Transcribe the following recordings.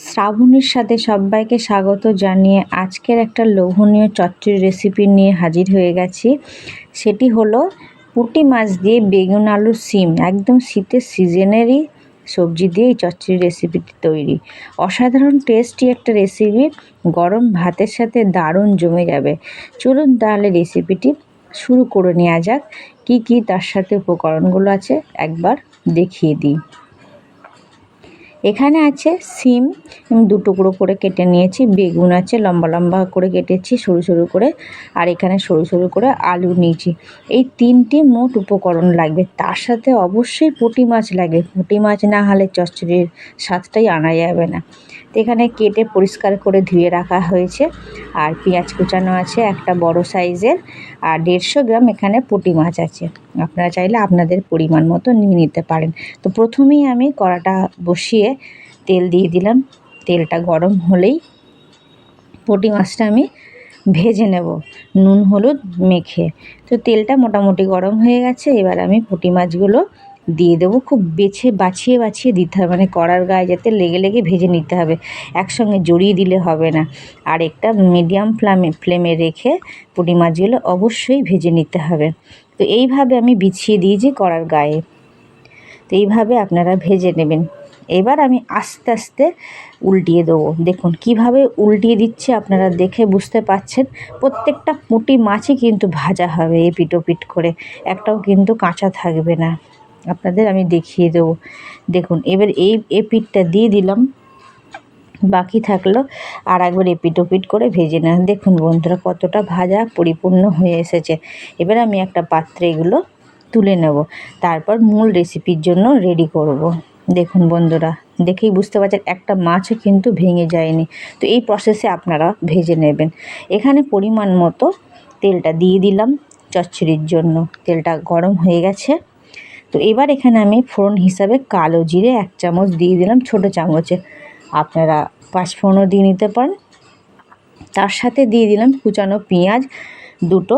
শ্রাবণীর সাথে সবাইকে স্বাগত জানিয়ে আজকের একটা লোভনীয় চচ্চড়ি রেসিপি নিয়ে হাজির হয়ে গেছি। সেটি হলো পুঁটি মাছ দিয়ে বেগুন, আলু, সিম। একদম শীতের সিজনেরই সবজি দিয়ে এই চচ্চড়ি রেসিপিটি তৈরি। অসাধারণ টেস্টি একটা রেসিপি গরম ভাতের সাথে দারুণ জমে যাবে। চলুন তাহলে রেসিপিটি শুরু করে নেওয়া যাক। কি কি তার সাথে উপকরণগুলো আছে একবার দেখিয়ে দিই। এখানে আছে সিম দু টুকরো করে কেটে নিয়েছি। বেগুন আছে, লম্বা লম্বা করে কেটেছি, সরু সরু করে। আর এখানে সরু সরু করে আলু নিয়েছি। এই তিনটি মোট উপকরণ লাগবে। তার সাথে অবশ্যই পুঁটি মাছ লাগবে। পুঁটি মাছ না হলে চচ্চড়ির স্বাদটাই আনা যাবে না। তো এখানে কেটে পরিষ্কার করে ধুয়ে রাখা হয়েছে। আর পেঁয়াজ কুচানো আছে একটা বড় সাইজের। আর দেড়শো গ্রাম এখানে পুঁটি মাছ আছে। আপনারা চাইলে আপনাদের পরিমাণ মতো নিয়ে নিতে পারেন। তো প্রথমেই আমি কড়াটা বসিয়ে তেল দিয়ে দিলাম। তেলটা গরম হলেই পুঁটি মাছটা আমি ভেজে নেব। নুন, হলুদ মেখে। তো তেলটা মোটামুটি গরম হয়ে গেছে। এবার আমি পুঁটি মাছগুলো দিয়ে দেবো। খুব বেছে বাছিয়ে বাছিয়ে দিতে হবে। মানে কড়ার গায়ে যাতে লেগে লেগে ভেজে নিতে হবে। একসঙ্গে জড়িয়ে দিলে হবে না। আর একটা মিডিয়াম ফ্লামে ফ্লেমে রেখে পুঁটি মাছগুলো অবশ্যই ভেজে নিতে হবে। তো এইভাবে আমি বিছিয়ে দিয়েছি কড়ার গায়ে। তো এইভাবে আপনারা ভেজে নেবেন। এবার আমি আস্তে আস্তে উল্টিয়ে দেবো। দেখুন কীভাবে উল্টিয়ে দিচ্ছে আপনারা দেখে বুঝতে পাচ্ছেন। প্রত্যেকটা পুঁটি মাছই কিন্তু ভাজা হবে এ এপিটোপিট করে। একটাও কিন্তু কাঁচা থাকবে না। আপনাদের আমি দেখিয়ে দেবো। দেখুন, এবার এই এপিটটা দিয়ে দিলাম। বাকি থাকল আর একবার এপিট ওপিট করে ভেজে নেন। দেখুন বন্ধুরা, কতটা ভাজা পরিপূর্ণ হয়ে এসেছে। এবার আমি একটা পাত্রে এগুলো তুলে নেব। তারপর মূল রেসিপির জন্য রেডি করব। দেখুন বন্ধুরা, দেখেই বুঝতে পারছেন, একটা মাছও কিন্তু ভেঙে যায়নি। তো এই প্রসেসে আপনারা ভেজে নেবেন। এখানে পরিমাণ মতো তেলটা দিয়ে দিলাম চচ্চড়ির জন্য। তেলটা গরম হয়ে গেছে। তো এবার এখানে আমি ফোড়ন হিসাবে কালো জিরে এক চামচ দিয়ে দিলাম ছোট চামচে। আপনারা পাঁচ ফোড়নও দিয়ে নিতে পারেন। তার সাথে দিয়ে দিলাম কুচানো পেঁয়াজ, দুটো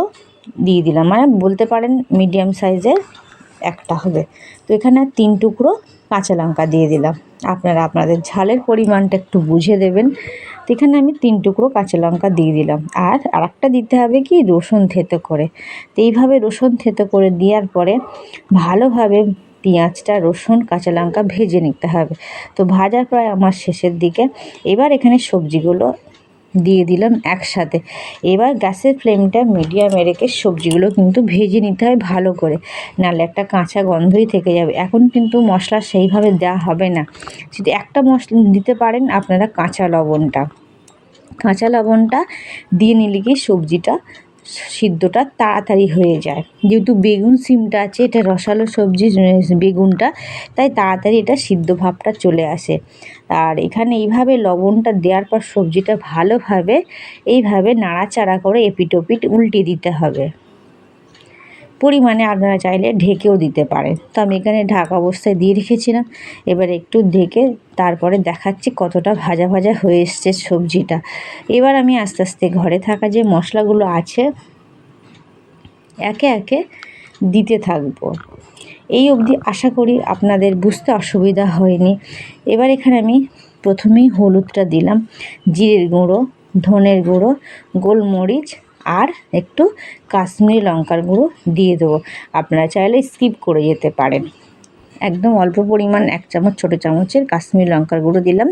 দিয়ে দিলাম। মানে বলতে পারেন মিডিয়াম সাইজের একটা হবে। তো এখানে তিন টুকরো কাঁচা লঙ্কা দিয়ে দিলাম। আপনারা আপনাদের ঝালের পরিমাণটা একটু বুঝে দেবেন। তো এখানে আমি তিন টুকরো কাঁচা লঙ্কা দিয়ে দিলাম। আর আরেকটা দিতে হবে কি? রসুন থেতো করে। তো এইভাবে রসুন থেতো করে দেওয়ার পরে ভালোভাবে পেঁয়াজটা, রসুন, কাঁচা লঙ্কা ভেজে নিতে হবে। তো ভাজার প্রায় আমার শেষের দিকে। এবার এখানে সবজিগুলো দিয়ে দিলাম একসাথে। এবার গ্যাসের ফ্লেমটা মিডিয়ামে রেখে সবজিগুলো কিন্তু ভেজে নিতে হয় ভালো করে। নাহলে একটা কাঁচা গন্ধই থেকে যাবে। এখন কিন্তু মশলা সেইভাবে দেওয়া হবে না। যদি একটা মশলা দিতে পারেন আপনারা কাঁচা লবণটা। কাঁচা লবণটা দিয়ে নিলে কি সবজিটা সিদ্ধটা তাড়াতাড়ি হয়ে যায়। যেহেতু বেগুন সিমটা আছে, এটা রসালো সবজি বেগুনটা, তাই তাড়াতাড়ি এটা সিদ্ধ ভাবটা চলে আসে। আর এখানে এইভাবে লবণটা দেওয়ার পর সবজিটা ভালোভাবে, এইভাবে নাড়াচাড়া করে এপিট ওপিট উল্টে দিতে হবে। পরিমাণে আপনারা চাইলে ঢেকেও দিতে পারেন। তো আমি এখানে ঢাকা অবস্থায় দিয়ে রেখেছিলাম এবার একটু ঢেকে তারপরে দেখাচ্ছি কতটা ভাজা ভাজা হয়ে এসছে সবজিটা। এবার আমি আস্তে আস্তে ঘরে থাকা যে মশলাগুলো আছে, একে একে দিতে থাকব। এই অবধি আশা করি আপনাদের বুঝতে অসুবিধা হয়নি। এবার এখানে আমি প্রথমেই হলুদটা দিলাম, জিরের গুঁড়ো, ধনের গুঁড়ো, গোলমরিচ আর একটু কাশ্মীরি লঙ্কার গুঁড়ো দিয়ে দেবো। আপনারা চাইলে স্কিপ করে যেতে পারেন। একদম অল্প পরিমাণ এক চামচ, ছোটো চামচের কাশ্মীর লঙ্কার গুঁড়ো দিলাম।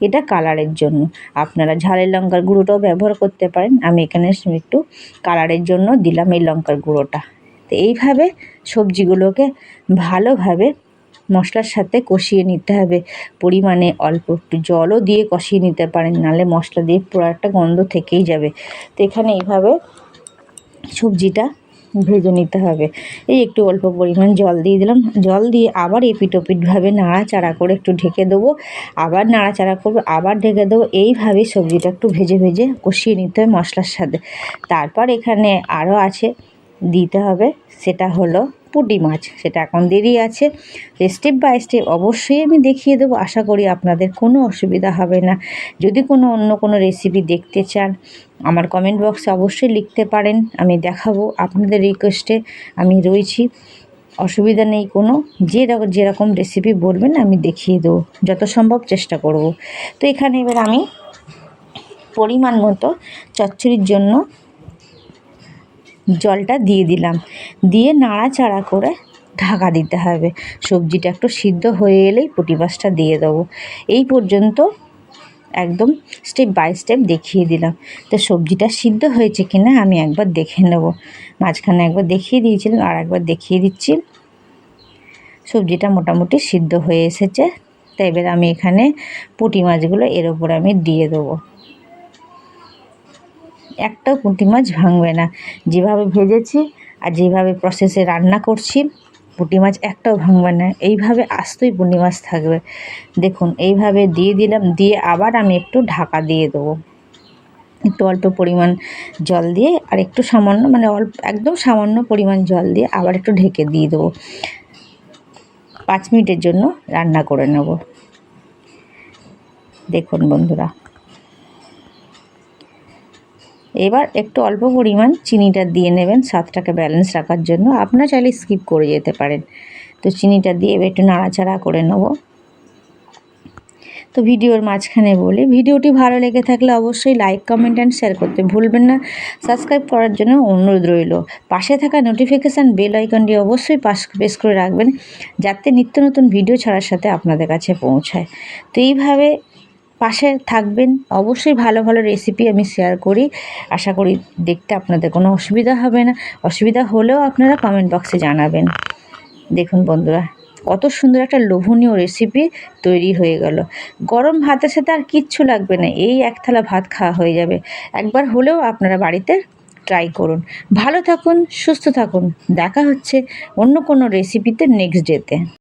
এটা কালারের জন্য। আপনারা ঝালের লঙ্কার গুঁড়োটাও ব্যবহার করতে পারেন। আমি এখানে একটু কালারের জন্য দিলাম এই লঙ্কার গুঁড়োটা। তো এইভাবে সবজিগুলোকে ভালোভাবে মশলার সাথে কষিয়ে নিতে হবে। পরিমাণে অল্প একটু জলও দিয়ে কষিয়ে নিতে পারেন নাহলে মশলা দিয়ে পুরো একটা গন্ধ থেকেই যাবে। তো এখানে এইভাবে সবজিটা ভেজে নিতে হবে। এই একটু অল্প পরিমাণ জল দিয়ে দিলাম। জল দিয়ে আবার এপিট ওপিটভাবে নাড়াচাড়া করে একটু ঢেকে দেবো। আবার নাড়াচাড়া করব, আবার ঢেকে দেবো। এইভাবে সবজিটা একটু ভেজে ভেজে কষিয়ে নিতে হবে মশলার সাথে। তারপর এখানে আরও আছে, দিতে হবে, সেটা হলো পুঁটি মাছ, সেটা এখন দেরি আছে। স্টেপ বাই স্টেপ অবশ্যই আমি দেখিয়ে দেবো। আশা করি আপনাদের কোনো অসুবিধা হবে না। যদি কোনো অন্য কোনো রেসিপি দেখতে চান, আমার কমেন্ট বক্সে অবশ্যই লিখতে পারেন। আমি দেখাবো আপনাদের রিকোয়েস্টে আমি রয়েছি। অসুবিধা নেই কোনো। যেরকম যেরকম রেসিপি বলবেন, আমি দেখিয়ে দেবো। যত সম্ভব চেষ্টা করব। তো এখানে এবার আমি পরিমাণ মতো চচ্চড়ির জন্য জলটা দিয়ে দিলাম। দিয়ে নাড়াচাড়া করে ঢাকা দিতে হবে। সবজিটা একটু সিদ্ধ হয়ে এলেই পুঁটি মাছটা দিয়ে দেবো। এই পর্যন্ত একদম স্টেপ বাই স্টেপ দেখিয়ে দিলাম। তো সবজিটা সিদ্ধ হয়েছে কি না আমি একবার দেখে নেব। মাঝখানে একবার দেখিয়ে দিয়েছিলাম, আর একবার দেখিয়ে দিচ্ছি। সবজিটা মোটামুটি সিদ্ধ হয়ে এসেছে। তো এবার আমি এখানে পুঁটি মাছগুলো এর ওপর আমি দিয়ে দেবো। একটাও পুঁটি মাছ ভাঙবে না। যেভাবে ভেজেছি আর যেভাবে প্রসেসে রান্না করছি, পুঁটি মাছ একটাও ভাঙবে না। এইভাবে আস্তই পুঁটি মাছ থাকবে। দেখুন, এইভাবে দিয়ে দিলাম, দিয়ে আবার আমি একটু ঢাকা দিয়ে দেবো। একটু অল্প পরিমাণ জল দিয়ে আর একটু সামান্য মানে অল্প, একদম সামান্য পরিমাণ জল দিয়ে আবার একটু ঢেকে দিয়ে দেবো। পাঁচ মিনিটের জন্য রান্না করে নেব। দেখুন বন্ধুরা এবার একটু অল্প পরিমাণ চিনিটা দিয়ে নেবেন, স্বাদটাকে ব্যালেন্স রাখার জন্য। আপনারা চাইলে স্কিপ করে যেতে পারেন। তো চিনিটা দিয়ে এবার একটু নাড়াচাড়া করে নেব। তো ভিডিওর মাঝখানে বলি, ভিডিওটি ভালো লেগে থাকলে অবশ্যই লাইক কমেন্ট অ্যান্ড শেয়ার করতে ভুলবেন না। সাবস্ক্রাইব করার জন্য অনুরোধ রইল। পাশে থাকা নোটিফিকেশান বেল আইকনটি অবশ্যই পাশ প্রেস করে রাখবেন, যাতে নিত্য নতুন ভিডিও ছাড়ার সাথে আপনাদের কাছে পৌঁছায়। তো এইভাবে পাশে থাকবেন। অবশ্যই ভালো ভালো রেসিপি আমি শেয়ার করি। আশা করি দেখতে আপনাদের কোনো অসুবিধা হবে না। অসুবিধা হলেও আপনারা কমেন্ট বক্সে জানাবেন। দেখুন বন্ধুরা, কত সুন্দর একটা লোভনীয় রেসিপি তৈরি হয়ে গেল। গরম ভাতের সাথে আর কিচ্ছু লাগবে না। এই এক থালা ভাত খাওয়া হয়ে যাবে। একবার হলেও আপনারা বাড়িতে ট্রাই করুন। ভালো থাকুন, সুস্থ থাকুন। দেখা হচ্ছে অন্য কোনো রেসিপিতে নেক্সট ডেতে